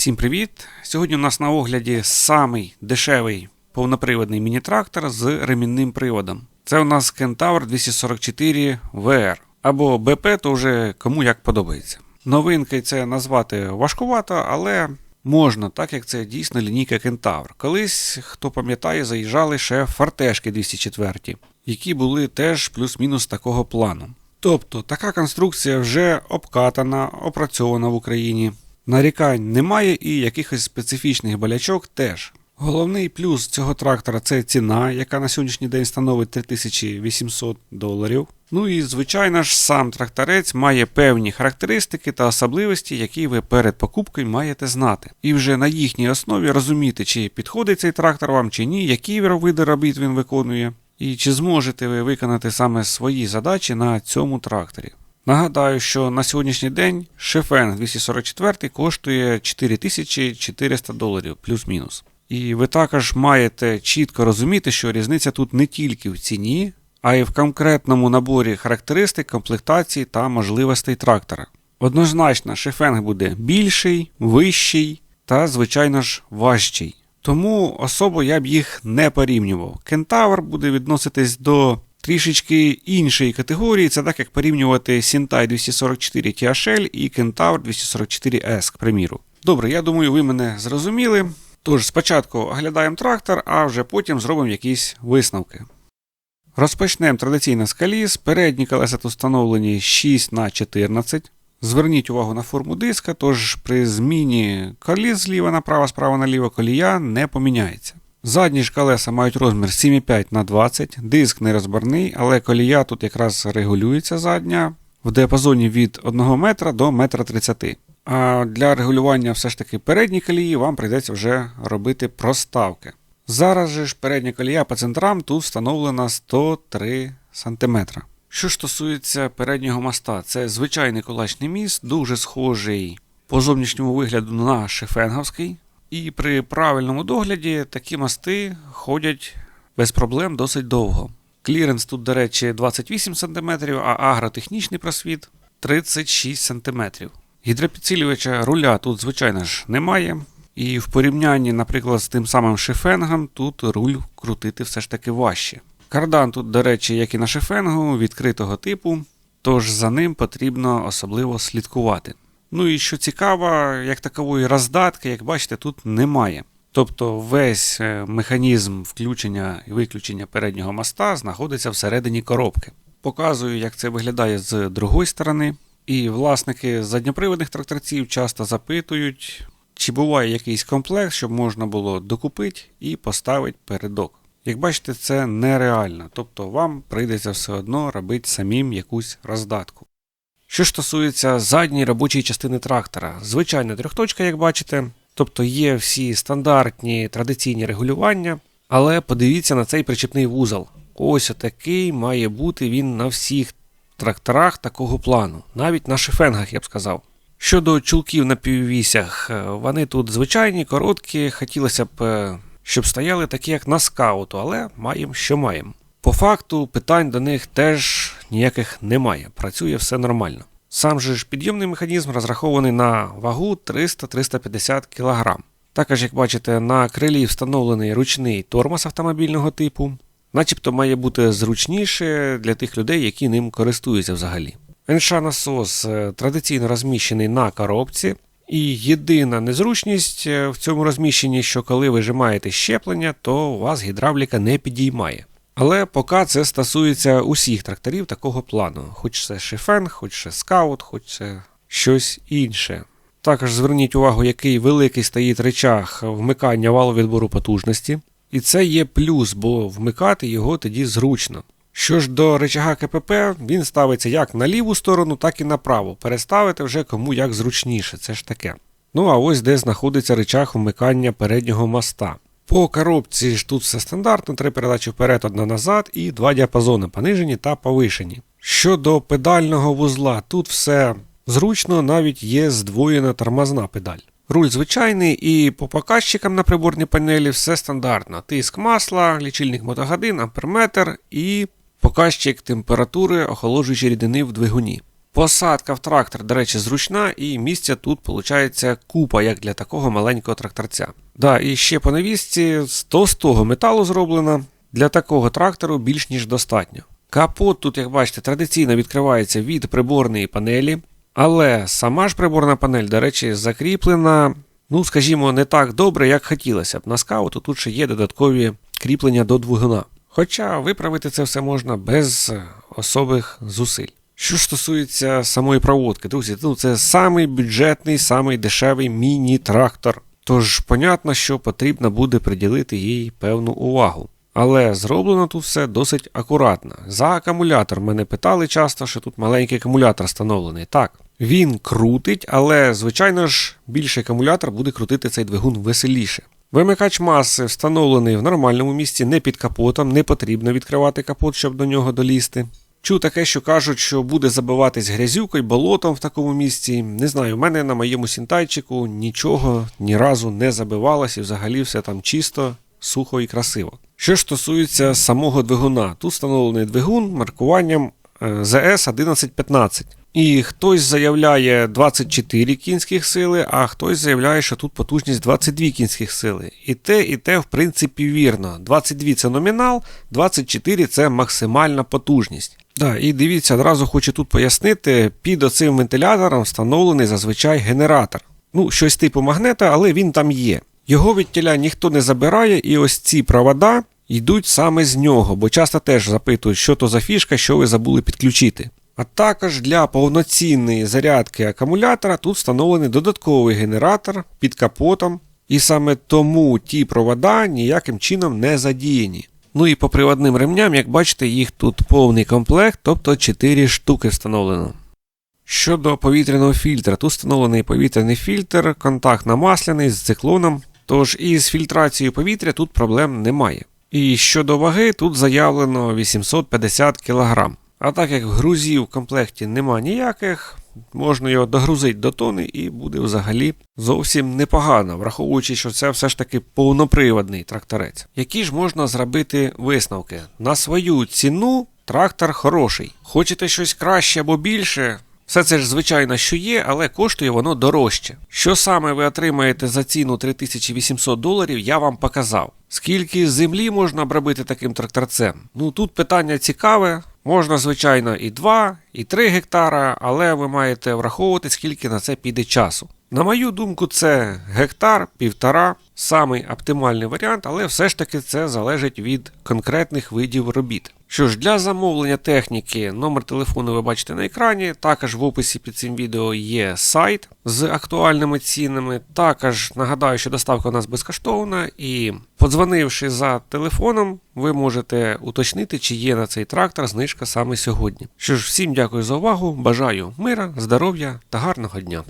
Всім привіт! Сьогодні у нас на огляді самий дешевий повноприводний міні-трактор з ремінним приводом. Це у нас Kentaur 244 VR або BP, то вже кому як подобається. Новинки це назвати важкувато, але можна, так як це дійсно лінійка Kentaur. Колись, хто пам'ятає, заїжджали ще фартешки 204, які були теж плюс-мінус такого плану. Тобто така конструкція вже обкатана, опрацьована в Україні. Нарікань немає і якихось специфічних болячок теж. Головний плюс цього трактора це ціна, яка на сьогоднішній день становить 3800 доларів. Ну і звичайно ж, сам тракторець має певні характеристики та особливості, які ви перед покупкою маєте знати. І вже на їхній основі розуміти, чи підходить цей трактор вам чи ні, які види робіт він виконує, і чи зможете ви виконати саме свої задачі на цьому тракторі. Нагадаю, що на сьогоднішній день Шефен 244 коштує 4400 доларів плюс-мінус. І ви також маєте чітко розуміти, що різниця тут не тільки в ціні, а й в конкретному наборі характеристик, комплектації та можливостей трактора. Однозначно, шефенг буде більший, вищий та, звичайно ж, важчий. Тому особо я б їх не порівнював. Кентавр буде відноситись до трішечки іншої категорії, це так як порівнювати Sentai 244 THL і Kentaur 244S, к приміру. Добре, я думаю, ви мене зрозуміли. Тож спочатку оглядаємо трактор, а вже потім зробимо якісь висновки. Розпочнемо традиційно з коліс. Передні колеса тут встановлені 6 на 14 Зверніть увагу на форму диска, тож при зміні коліс зліва направо, справа наліво колія не поміняється. Задні ж колеса мають розмір 7,5 на 20 диск нерозборний, але колія тут якраз регулюється задня в діапазоні від 1 метра до 1,30 м. А для регулювання все ж таки передньої колії вам прийдеться вже робити проставки. Зараз же ж передня колія по центрам тут встановлена 103 см. Що ж стосується переднього моста, це звичайний кулачний міст, дуже схожий по зовнішньому вигляду на шефенговський. І при правильному догляді такі мости ходять без проблем досить довго. Кліренс тут, до речі, 28 см, а агротехнічний просвіт 36 см. Гідропідсилювача руля тут, звичайно ж, немає. І в порівнянні, наприклад, з тим самим шифенгом, тут руль крутити все ж таки важче. Кардан тут, до речі, як і на шифенгу, відкритого типу, тож за ним потрібно особливо слідкувати. Ну і що цікаво, як такової роздатки, як бачите, тут немає. Тобто весь е, механізм включення і виключення переднього моста знаходиться всередині коробки. Показую, як це виглядає з другої сторони. І власники задньоприводних тракторців часто запитують, чи буває якийсь комплект, щоб можна було докупити і поставити передок. Як бачите, це нереально, тобто вам прийдеться все одно робити самим якусь роздатку. Що ж стосується задньої робочої частини трактора, звичайна трьохточка, як бачите, тобто є всі стандартні традиційні регулювання, але подивіться на цей причепний вузол. Ось отакий має бути він на всіх тракторах такого плану, навіть на шифенгах, я б сказав. Щодо чулків на піввісях, е, вони тут звичайні, короткі, хотілося б, е, щоб стояли такі, як на скауту, але маємо, що маємо. По факту питань до них теж ніяких немає, працює все нормально. Сам же ж підйомний механізм розрахований на вагу 300-350 кг. Також, як бачите, на крилі встановлений ручний тормоз автомобільного типу, начебто має бути зручніше для тих людей, які ним користуються взагалі. НШ насос е, традиційно розміщений на коробці, і єдина незручність е, в цьому розміщенні, що коли вижимаєте щеплення, то у вас гідравліка не підіймає. Але поки це стосується усіх тракторів такого плану, хоч це шифен, хоч це скаут, хоч це щось інше. Також зверніть увагу, який великий стоїть речах вмикання валу відбору потужності. І це є плюс, бо вмикати його тоді зручно. Що ж до речага КПП, він ставиться як на ліву сторону, так і на праву. Переставити вже кому як зручніше, це ж таке. Ну а ось де знаходиться речах вмикання переднього моста. По коробці ж тут все стандартно, три передачі вперед, одна назад і два діапазони понижені та повишені. Щодо педального вузла, тут все зручно, навіть є здвоєна тормозна педаль. Руль звичайний і по показчикам на приборній панелі все стандартно. Тиск масла, лічильник мотогодин, амперметр і показчик температури охолоджуючої рідини в двигуні. Посадка в трактор, до речі, зручна, і місця тут виходить купа, як для такого маленького тракторця. Да, і ще по навісці з товстого металу зроблена. Для такого трактору більш ніж достатньо. Капот тут, як бачите, традиційно відкривається від приборної панелі, але сама ж приборна панель, до речі, закріплена, ну, скажімо, не так добре, як хотілося б. На скауту тут ще є додаткові кріплення до двигуна. Хоча виправити це все можна без особих зусиль. Що ж стосується самої проводки, друзі, ну це самий бюджетний, самий дешевий міні-трактор. Тож, понятно, що потрібно буде приділити їй певну увагу. Але зроблено тут все досить акуратно. За акумулятор мене питали часто, що тут маленький акумулятор встановлений. Так, він крутить, але, звичайно ж, більший акумулятор буде крутити цей двигун веселіше. Вимикач маси встановлений в нормальному місці, не під капотом, не потрібно відкривати капот, щоб до нього долізти. Чув таке, що кажуть, що буде забиватись грязюкою, болотом в такому місці. Не знаю, в мене на моєму сінтайчику нічого ні разу не забивалось і взагалі все там чисто, сухо і красиво. Що ж стосується самого двигуна, тут встановлений двигун маркуванням е, ZS1115. І хтось заявляє 24 кінських сили, а хтось заявляє, що тут потужність 22 кінських сили. І те, і те, в принципі, вірно. 22 це номінал, 24 це максимальна потужність. Да, і дивіться, одразу хочу тут пояснити, під оцим вентилятором встановлений зазвичай генератор. Ну, щось типу магнета, але він там є. Його від ніхто не забирає, і ось ці провода йдуть саме з нього, бо часто теж запитують, що то за фішка, що ви забули підключити. А також для повноцінної зарядки акумулятора тут встановлений додатковий генератор під капотом, і саме тому ті провода ніяким чином не задіяні. Ну і по приводним ремням, як бачите, їх тут повний комплект, тобто 4 штуки встановлено. Щодо повітряного фільтра, тут встановлений повітряний фільтр, контактно-масляний з циклоном, тож із фільтрацією повітря тут проблем немає. І щодо ваги, тут заявлено 850 кг. А так як грузів в комплекті нема ніяких, можна його догрузити до тони і буде взагалі зовсім непогано, враховуючи, що це все ж таки повноприводний тракторець. Які ж можна зробити висновки? На свою ціну трактор хороший. Хочете щось краще або більше? Все це ж звичайно, що є, але коштує воно дорожче. Що саме ви отримаєте за ціну 3800 доларів, я вам показав. Скільки землі можна обробити таким тракторцем? Ну тут питання цікаве. Можна, звичайно, і 2, і 3 гектара, але ви маєте враховувати, скільки на це піде часу. На мою думку, це гектар, півтора, самий оптимальний варіант, але все ж таки це залежить від конкретних видів робіт. Що ж, для замовлення техніки, номер телефону ви бачите на екрані. Також в описі під цим відео є сайт з актуальними цінами. Також нагадаю, що доставка у нас безкоштовна, і подзвонивши за телефоном, ви можете уточнити, чи є на цей трактор знижка саме сьогодні. Що ж, всім дякую за увагу, бажаю мира, здоров'я та гарного дня.